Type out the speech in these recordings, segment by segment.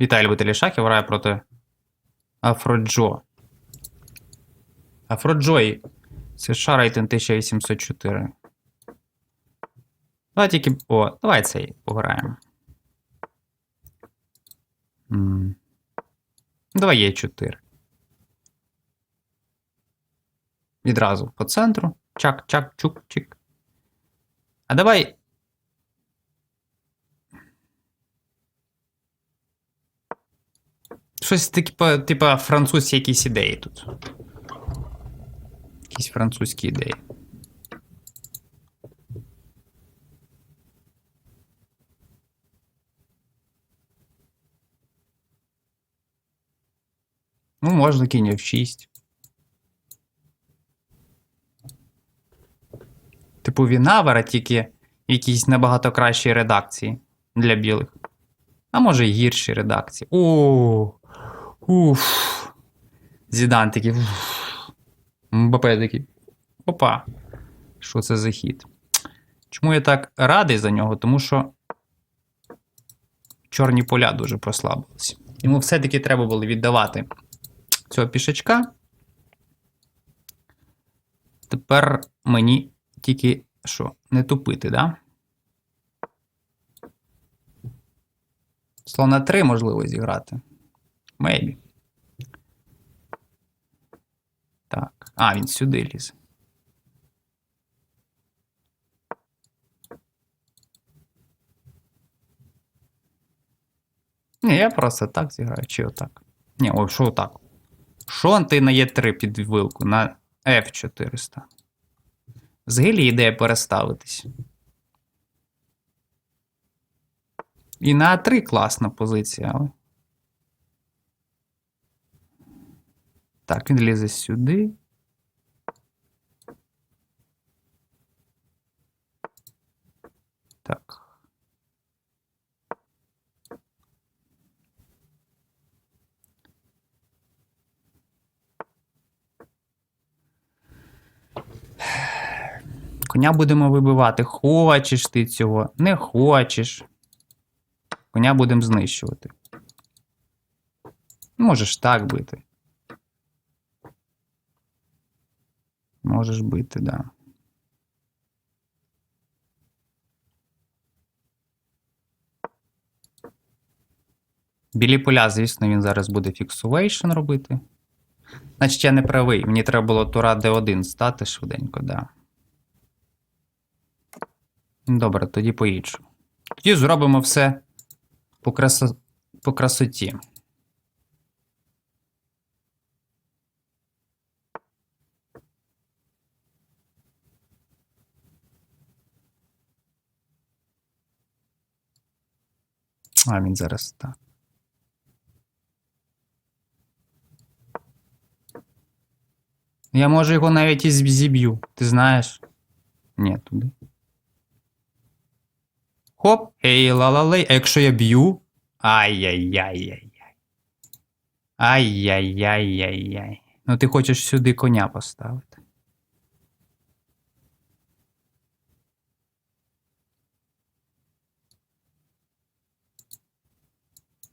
Віталій любителі шахів грає проти Афроджо. Афроджой. США рейтинг 1804. Давай тільки. О, давай цей пограємо. Давай є 4. Відразу по центру. Чак, чак, чук, чик. А давай. Щось типа, типа французькі якісь ідеї тут. Якісь французькі ідеї. Ну, можна кінь в 6. Типу Вінавера, тільки в якійсь набагато кращій редакції для білих. А може й гірші редакції. О, уф. Зідан такий. Мбапе такий. Опа. Що це за хід? Чому я так радий за нього? Тому що чорні поля дуже послабились. Йому все-таки треба було віддавати цього пішачка. Тепер мені тільки що, не тупити, да? Слона 3 можливо зіграти. Мейбі. Так. А, він сюди лізе. Ні, я просто так зіграю, чи отак. Ні, ой, що отак? Що ти на Е3 під вилку? На F400. Взагалі ідея переставитись. І на А3 класна позиція, але. Так, він лізе сюди. Так. Коня будемо вибивати. Хочеш ти цього, не хочеш. Коня будемо знищувати. Можеш так бити. Можеш бити, да. Білі поля, звісно, він зараз буде фіксувейшн робити. Значить, я не правий. Мені треба було тура D1 стати швиденько, да. Добре, тоді по-іншому. Тоді зробимо все по, красо... по красоті. А, він зараз так. Я можу його навіть і зіб'ю. Ти знаєш? Ні, туди. Хоп, ей, ла-ла-лей. А якщо я б'ю? Ай-яй-яй-яй-яй. Ай-яй-яй-яй-яй. Ну ти хочеш сюди коня поставити.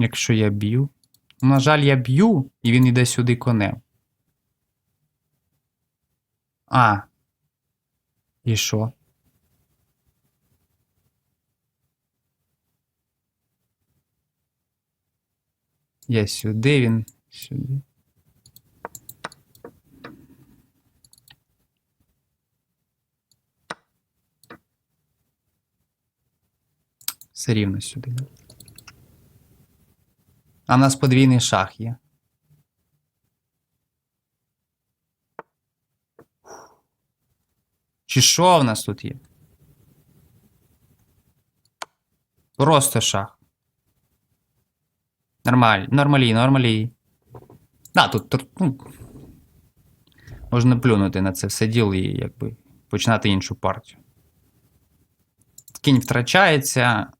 Якщо я б'ю. На жаль, я б'ю, і він іде сюди конем. А. І що? Я сюди, він сюди. Все рівно сюди. А в нас подвійний шах є. Чи що в нас тут є? Просто шах. Нормаль, нормалі, нормалі. Да, тут ну, можна плюнути на це все діло і якби починати іншу партію. Кінь втрачається,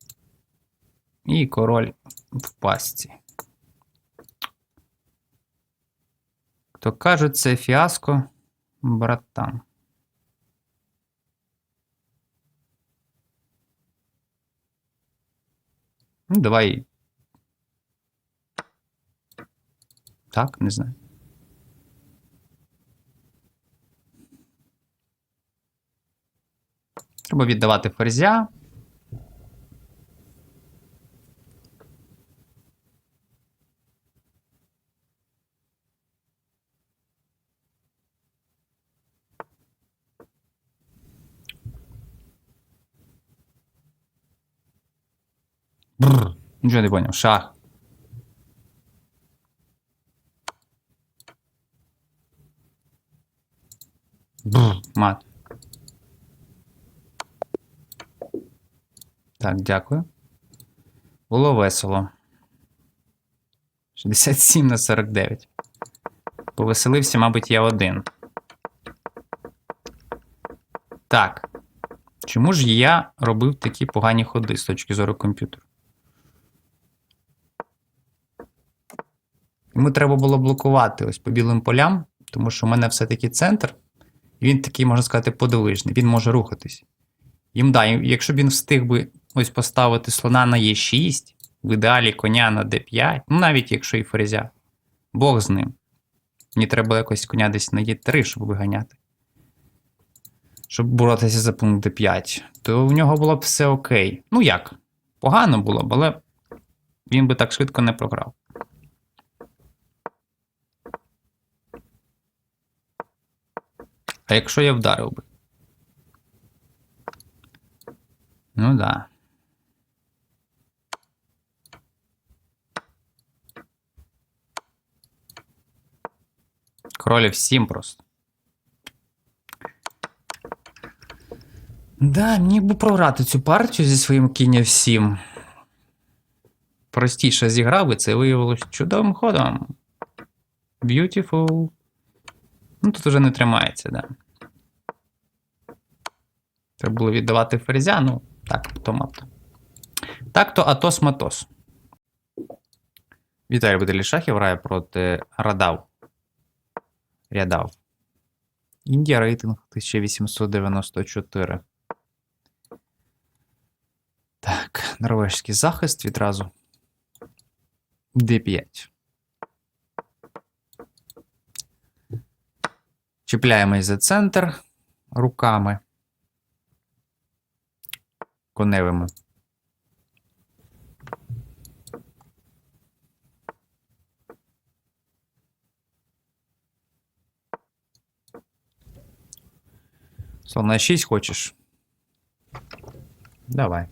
і король в пастці. То кажуть, це фіаско, братан. Ну, давай Так, не знаю. Треба віддавати ферзя. Бррр, нічого не поняв. Шах. Бррр, мат. Так, дякую. Було весело. 67 на 49. Повеселився, мабуть, я один. Так. Чому ж я робив такі погані ходи з точки зору комп'ютеру? Йому треба було блокувати ось по білим полям, тому що в мене все-таки центр, і він такий, можна сказати, подвижний, він може рухатись. Їм да, якщо б він встиг би ось поставити слона на Е6, в ідеалі коня на d5, ну навіть якщо і ферзя, Бог з ним. Мені треба якось коня десь на Е3, щоб виганяти. Щоб боротися за пункт d5, то в нього було б все окей. Ну як? Погано було б, але він би так швидко не програв. А якщо я вдарив би? Ну да. Кролів 7 просто. Да, міг би програти цю партію зі своїм кінь 7. Простіше зіграв, і це виявилось чудовим ходом. Beautiful. Ну, тут уже не тримається, да. Треба було віддавати ферзя, ну, так, то мато. Так то Атос Матос. Віталій Беделі Шахів грає проти Радав. Рядав. Індія рейтинг 1894. Так, норвежський захист відразу. D5. Чіпляємось за центр руками. Коневими. Слон на 6 хочеш? Давай.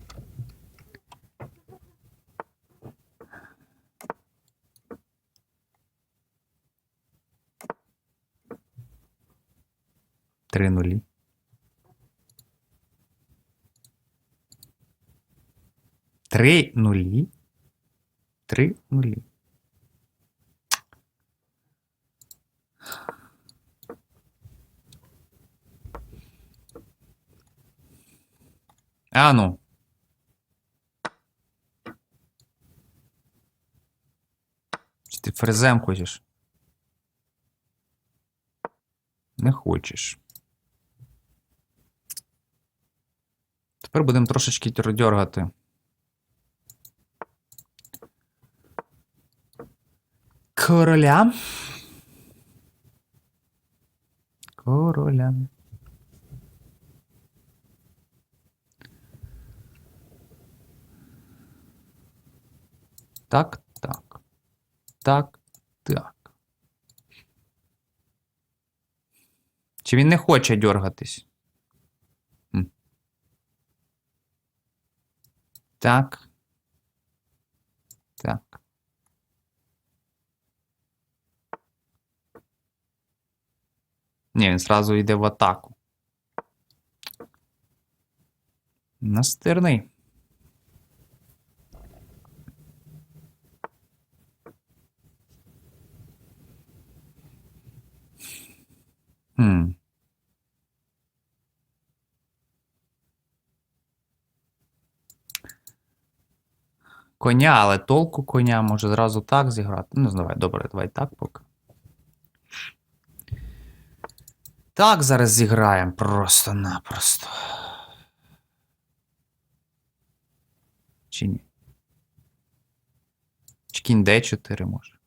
Три нулі. Три нулі. Три нулі. А ну. Чи ти фрезем хочеш? Не хочеш. Тепер будемо трошечки дергати. Короля. Короля. Так, так. Так, так. Чи він не хоче дергатись? М. Так. Так. Ні, він зразу йде в атаку. Настирний. Хм. коня, але толку коня може зразу так зіграти. Ну, давай, добре, давай так поки. Так, зараз зіграємо просто-напросто. Чи ні? Чи кінь Д4 може.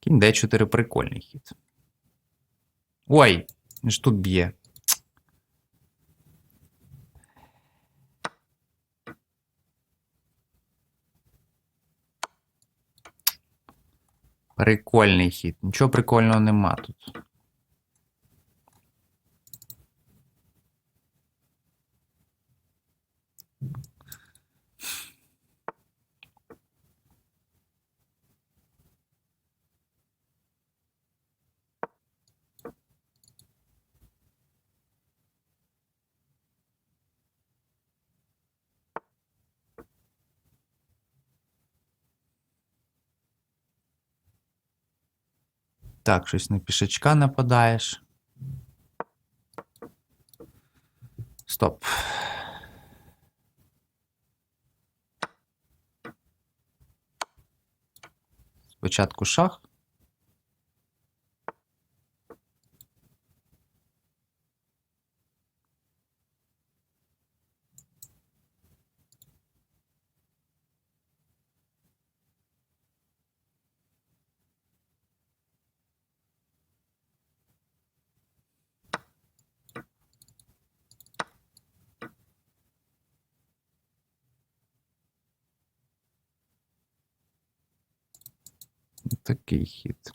Кінь Д4 прикольний хід. Ой, ж тут б'є. Прикольний хід. Нічого прикольного нема тут. Так, щось на пішачка нападаєш. Стоп. Спочатку шах. Такий хід.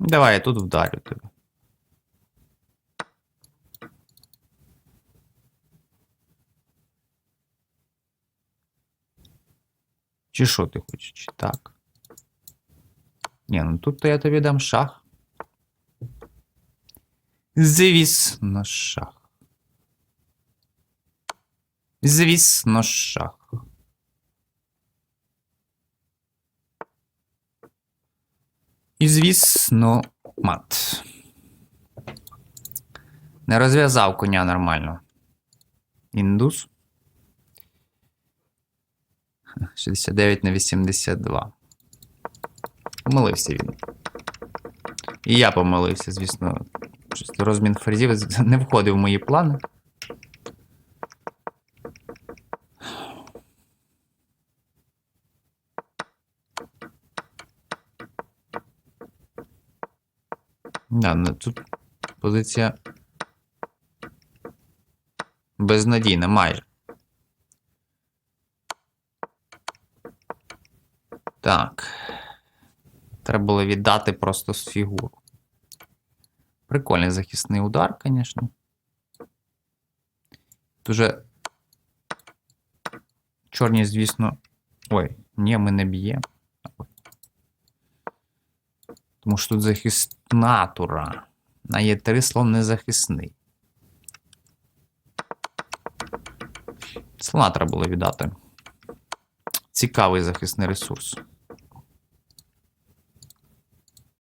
Давай я тут вдарю тебе. Чи що ти хочеш? Чи так? Ні, ну тут то я тобі дам шах. Звісно, шах. Звісно, шах. І, звісно, мат. Не розв'язав коня нормально. Індус. 69 на 82. Помилився він. І я помилився, звісно. Розмін ферзів не входив в мої плани. Да, ну, тут позиція безнадійна, майже. Так. Треба було віддати просто з фігуру. Прикольний захисний удар, звісно. Дуже. Чорні, звісно. Ой, ні, ми не б'ємо. Тому що тут захиснатура. На Є3 слон незахисний. Слона треба було віддати. Цікавий захисний ресурс.